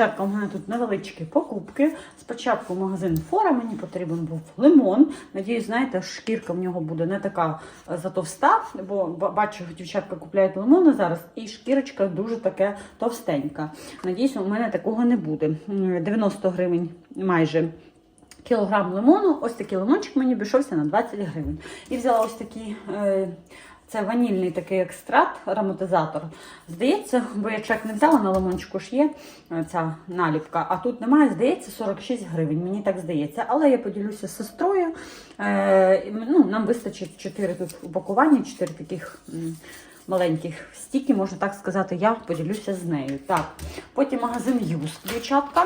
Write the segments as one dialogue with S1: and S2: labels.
S1: Спочатку у мене тут невеличкі покупки. Спочатку магазин Фора мені потрібен був лимон. Надіюсь, знаєте, шкірка в нього буде не така е, затовста, бо ба- бачу, дівчатка купляють лимони зараз, і шкірочка дуже таке товстенька. Надіюсь, у мене такого не буде. 90 гривень майже. Кілограм лимону, ось такий лимончик мені обійшовся на 20 гривень. І взяла ось такий, е, це ванільний такий екстракт, ароматизатор. Здається, бо я чек не взяла, на лимончику ж є е, ця наліпка, а тут немає, здається, 46 гривень. Мені так здається. Але я поділюся з сестрою. Е, ну, нам вистачить 4 тут упакування, 4 таких. Маленьких стіки, можна так сказати, я поділюся з нею. Так, потім магазин Юз, дівчатка.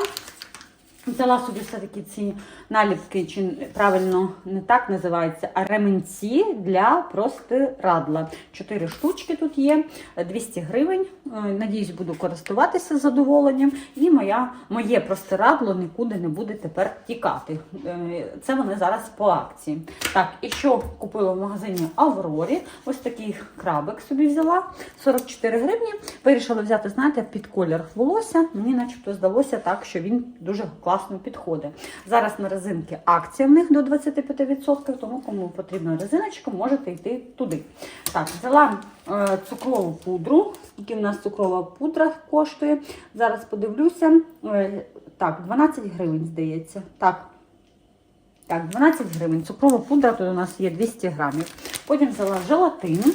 S1: Взяла собі все-таки ці наліпки, чи правильно не так називається, а ременці для простирадла. Чотири штучки тут є, 200 гривень. Е, Надіюсь, буду користуватися з задоволенням. І моя, моє простирадло нікуди не буде тепер тікати. Е, Це вони зараз по акції. Так, і що купила в магазині Аврорі? Ось такий крабик собі взяла. 44 гривні. Вирішила взяти, знаєте, під колір волосся. Мені начебто здалося так, що він дуже класно підходить. Зараз на резинки акція в них до 25%, тому кому потрібна резиночка, можете йти туди. Так, взяла е, цукрову пудру. Скільки в нас цукрова пудра коштує? Зараз подивлюся. Е, так, 12 гривень, здається. Так, так, 12 гривень. Цукрова пудра тут у нас є 200 грамів. Потім взяла желатин.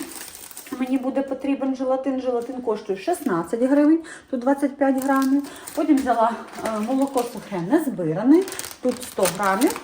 S1: Мені буде потрібен желатин. Желатин коштує 16 гривень, тут 25 грамів. Потім взяла е, молоко сухе незбиране, тут 100 грамів.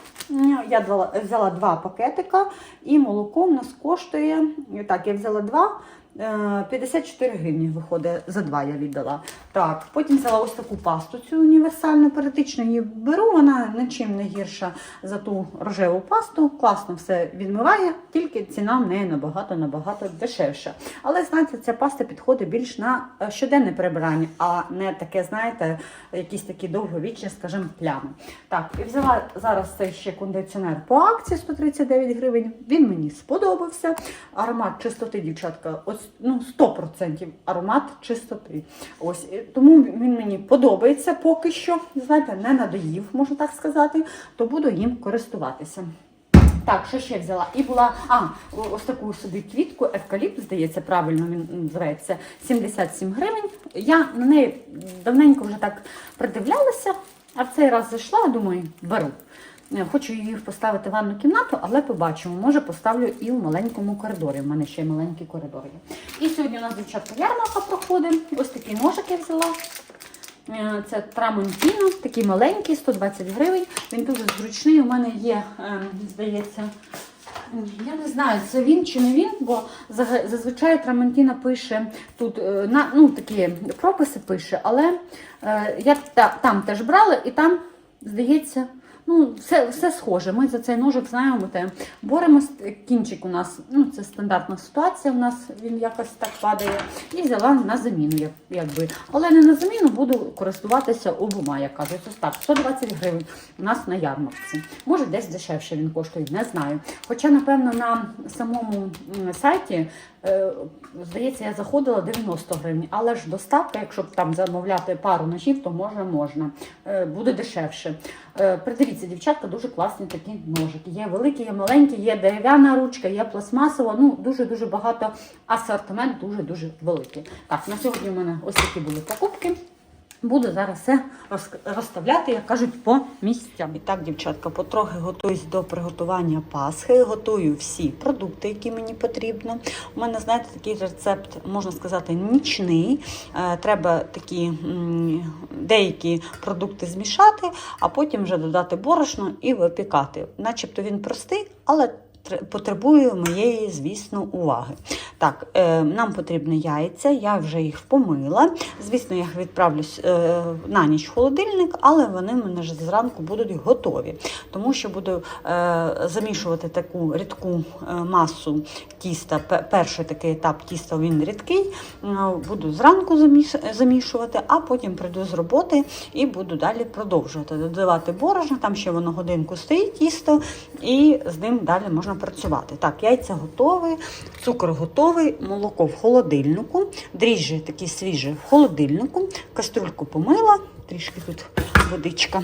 S1: Я взяла, два пакетика і молоко в нас коштує. Так, я взяла два. Е, 54 гривні виходить, за два я віддала. Так, потім взяла ось таку пасту, цю універсальну періодично її беру, вона нічим не гірша за ту рожеву пасту. Класно все відмиває, тільки ціна в неї набагато-набагато дешевша. Але знаєте, ця паста підходить більш на е, щоденне прибирання, а не таке, знаєте, якісь такі довговічні, скажімо, плями. Так, і взяла зараз цей ще кондиціонер по акції 139 гривень. Він мені сподобався. Аромат чистоти, дівчатка, ось ну 100% аромат чистоти. Ось тому він мені подобається поки що. Знаєте, не надоїв, можна так сказати, то буду їм користуватися. Так, що ще взяла? І була, а, ось таку собі квітку, евкаліпт, здається, правильно він називається, 77 гривень. Я на неї давненько вже так придивлялася, а в цей раз зайшла, думаю, беру. Е, Хочу її поставити в ванну кімнату, але побачимо. Може поставлю і в маленькому коридорі. У мене ще й маленький коридор є. І сьогодні у нас дівчатка ярмарка проходить. Ось такий ножик я взяла. Е, Це Трамонтіно, такий маленький, 120 гривень. Він дуже зручний. У мене є, е, здається, я не знаю, це він чи не він, бо зазвичай Трамонтіно пише тут ну, такі прописи пише, але я там теж брала і там, здається, Ну, все, все схоже. Ми за цей ножик знаємо, те боремось. Кінчик у нас, ну це стандартна ситуація. У нас він якось так падає. І взяла на заміну, як, якби. Але не на заміну буду користуватися обома, як кажуть. Ось так, 120 гривень у нас на ярмарці. Може, десь дешевше він коштує, не знаю. Хоча, напевно, на самому сайті. е, Здається, я заходила 90 гривень, але ж доставка, якщо б там замовляти пару ножів, то може можна. Е, Буде дешевше. Е, Придивіться, дівчатка, дуже класні такі ножики. Є великі, є маленькі, є дерев'яна ручка, є пластмасова. Ну, дуже-дуже багато асортимент, дуже-дуже великий. Так, на сьогодні у мене ось такі були покупки. Буду зараз все роз- розставляти, як кажуть, по місцям. І так, дівчатка, потрохи готуюсь до приготування Пасхи. Готую всі продукти, які мені потрібно. У мене, знаєте, такий рецепт, можна сказати, нічний. Е, Треба такі деякі продукти змішати, а потім вже додати борошно і випікати. Начебто він простий, але потребує моєї, звісно, уваги. Так, е, нам потрібні яйця, я вже їх помила. Звісно, я їх відправлю е, на ніч в холодильник, але вони мене вже зранку будуть готові. Тому що буду е, замішувати таку рідку масу тіста. Перший такий етап тіста він рідкий. Буду зранку заміш- замішувати, а потім прийду з роботи і буду далі продовжувати додавати борошно. Там ще воно годинку стоїть тісто, і з ним далі можна працювати. Так, яйця готові, цукор готовий, молоко в холодильнику, дріжджі такі свіжі в холодильнику, кастрюльку помила. трішки тут водичка.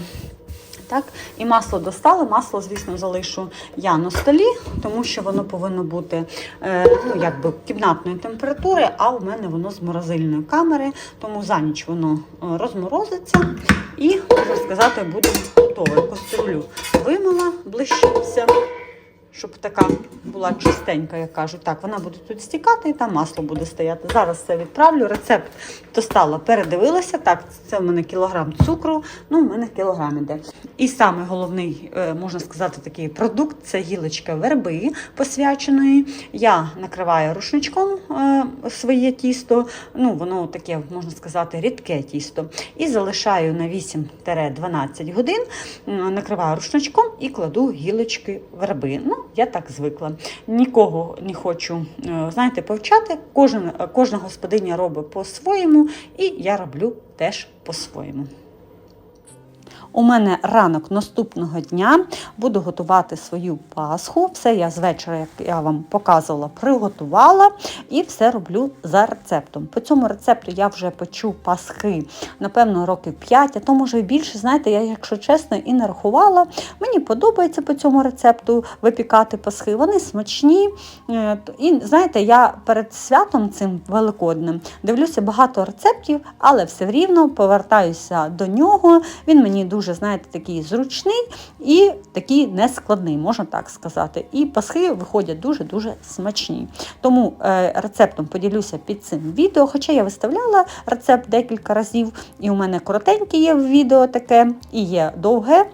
S1: Так, і масло достали. Масло, звісно, залишу я на столі, тому що воно повинно бути е, ну, якби кімнатної температури, а у мене воно з морозильної камери, тому за ніч воно е, розморозиться і, можна сказати, буде готове. Каструлю вимила все, щоб така була чистенька, як кажуть. Так, вона буде тут стікати і там масло буде стояти. Зараз це відправлю. Рецепт достала, передивилася. Так, це в мене кілограм цукру, ну, в мене кілограм іде. І саме головний, е, можна сказати, такий продукт це гілочка верби посвяченої. Я накриваю рушничком е, своє тісто. Ну, воно таке, можна сказати, рідке тісто. І залишаю на 8-12 годин, накриваю рушничком і кладу гілочки верби. Ну, я так звикла. Нікого не хочу, е, знаєте, повчати. Кожен, кожна господиня робить по-своєму, і я роблю теж по-своєму. У мене ранок наступного дня буду готувати свою пасху. Все я з вечора, як я вам показувала, приготувала і все роблю за рецептом. По цьому рецепту я вже печу пасхи, напевно, років 5, а то може і більше. Знаєте, я, якщо чесно, і не рахувала. Мені подобається по цьому рецепту випікати пасхи. Вони смачні. Е, І знаєте, я перед святом цим великодним дивлюся багато рецептів, але все рівно повертаюся до нього. Він мені дуже, знаєте, такий зручний і такий нескладний, можна так сказати. І пасхи виходять дуже-дуже смачні. Тому е, рецептом поділюся під цим відео, хоча я виставляла рецепт декілька разів, і у мене коротеньке є відео таке, і є довге.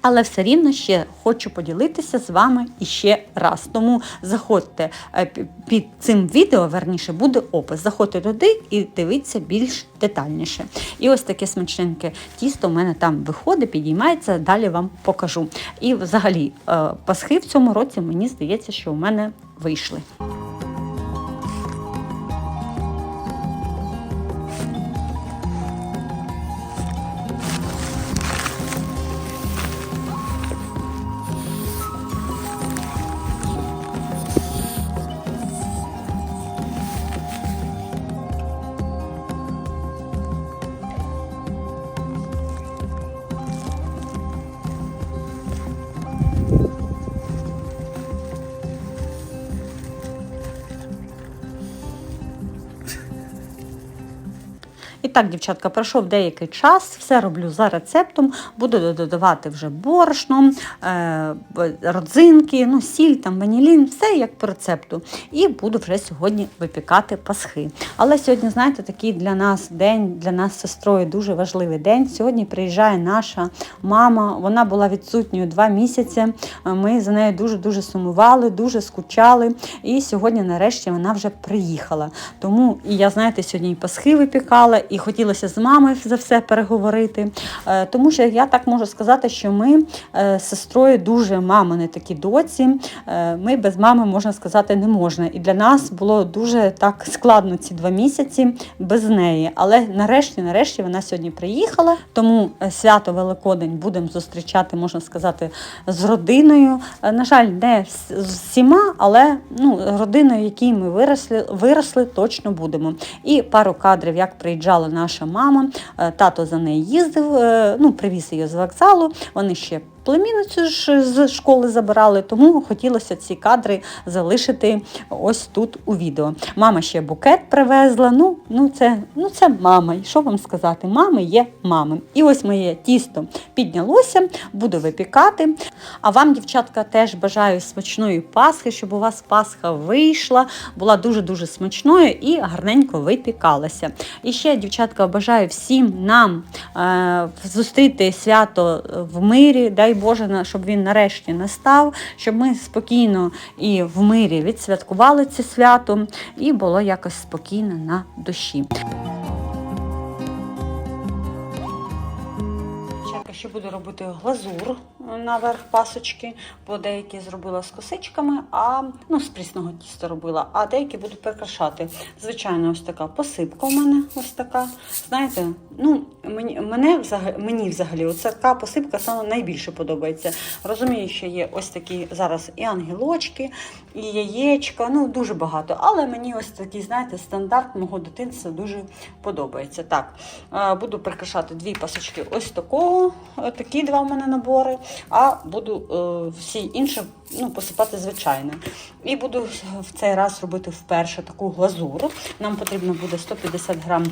S1: Але все рівно ще хочу поділитися з вами іще раз. Тому заходьте е, під цим відео, верніше буде опис. Заходьте туди і дивіться більш детальніше. І ось таке смачненьке тісто у мене там виходить, підіймається, далі вам покажу. І взагалі, е, пасхи в цьому році мені здається, що у мене вийшли. І так, дівчатка, пройшов деякий час, все роблю за рецептом, буду додавати вже борошно, е, родзинки, ну, сіль, там, ванілін, все як по рецепту. І буду вже сьогодні випікати пасхи. Але сьогодні, знаєте, такий для нас день, для нас з сестрою дуже важливий день. Сьогодні приїжджає наша мама, вона була відсутньою два місяці. Ми за нею дуже-дуже сумували, дуже скучали. І сьогодні, нарешті, вона вже приїхала. Тому і я, знаєте, сьогодні і пасхи випікала, і хотілося з мамою за все переговорити. Е, Тому що я так можу сказати, що ми е, з сестрою дуже мамини такі доці. Е, Ми без мами, можна сказати, не можна. І для нас було дуже так складно ці два місяці без неї. Але нарешті, нарешті, вона сьогодні приїхала. Тому свято Великодень будемо зустрічати, можна сказати, з родиною. На жаль, не з всіма, але ну, родиною, якій ми виросли, виросли, точно будемо. І пару кадрів, як приїжджала наша мама, е, тато за нею їздив, е, ну, привіз її з вокзалу. Вони ще племінницю ж з школи забирали, тому хотілося ці кадри залишити ось тут у відео. Мама ще букет привезла. Ну, ну, це, ну це мама. І що вам сказати? Мами є мами. І ось моє тісто піднялося, буду випікати. А вам, дівчатка, теж бажаю смачної Пасхи, щоб у вас Пасха вийшла, була дуже-дуже смачною і гарненько випікалася. І ще, дівчатка, бажаю всім нам е, зустріти свято в мирі. Дай Боже, щоб він нарешті настав, щоб ми спокійно і в мирі відсвяткували це свято, і було якось спокійно на душі. ще буду робити глазур наверх пасочки, бо деякі зробила з косичками, а ну, з прісного тіста робила, а деякі буду прикрашати. Звичайно, ось така посипка у мене ось така. Знаєте, ну, мені, мене взагалі, мені взагалі така посипка саме найбільше подобається. Розумію, що є ось такі зараз і ангелочки, і яєчка, ну дуже багато. Але мені ось такий, знаєте, стандарт мого дитинства дуже подобається. Так, е, буду прикрашати дві пасочки ось такого, е, такі два в мене набори, а буду е, всі інші ну, посипати звичайно. І буду в цей раз робити вперше таку глазуру. Нам потрібно буде 150 грам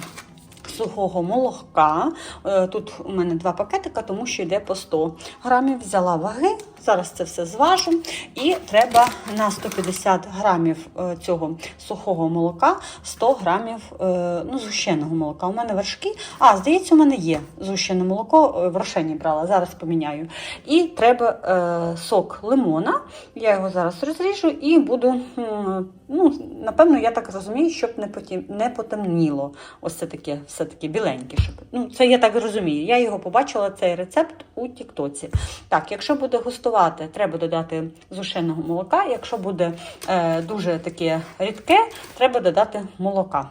S1: сухого молока. Е, Тут у мене два пакетика, тому що йде по 100 грамів. Взяла ваги. Зараз це все зважу. І треба на 150 грамів е, цього сухого молока 100 грамів е, ну, згущеного молока. У мене вершки. А, здається, у мене є згущене молоко, е, в рошені брала, зараз поміняю. І треба сок лимона. Я його зараз розріжу і буду, ну, напевно, я так розумію, щоб не, потім, не потемніло. Ось це таке, все таке біленьке. Щоб, ну, це я так розумію. Я його побачила, цей рецепт у Тіктоці. Так, якщо буде густувати, треба додати зушеного молока. Якщо буде е, дуже таке рідке, треба додати молока.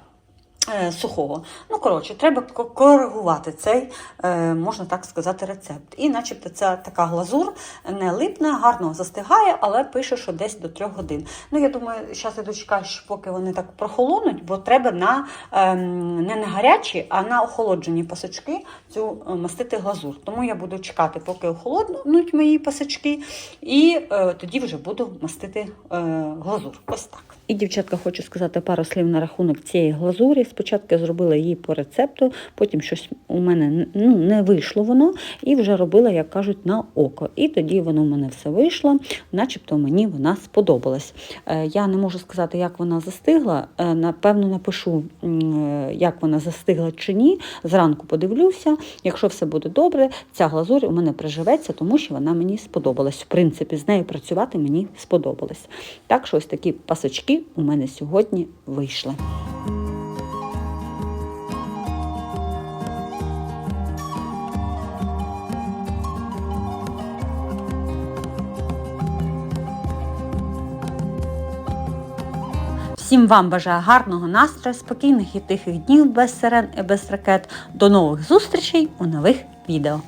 S1: Е, Сухого. Ну, коротше, треба коригувати цей, е, можна так сказати, рецепт. І начебто ця така глазур не липне, гарно застигає, але пише, що десь до 3 годин. Ну, я думаю, зараз я дочекаю, що поки вони так прохолонуть, бо треба на ем, не на гарячі, а на охолоджені пасочки цю е, мастити глазур. Тому я буду чекати, поки охолонуть мої пасочки, і тоді вже буду мастити глазур. Ось так. І, дівчатка, хочу сказати пару слів на рахунок цієї глазурі. Спочатку я зробила її по рецепту, потім щось у мене ну, не вийшло воно, і вже робила, як кажуть, на око. І тоді воно в мене все вийшло, начебто мені вона сподобалась. Е, Я не можу сказати, як вона застигла. Е, Напевно, напишу, е, як вона застигла чи ні. Зранку подивлюся. Якщо все буде добре, ця глазурь у мене приживеться, тому що вона мені сподобалась. В принципі, з нею працювати мені сподобалось. Так що ось такі пасочки у мене сьогодні вийшли. Всім вам бажаю гарного настрою, спокійних і тихих днів без сирен і без ракет. До нових зустрічей у нових відео.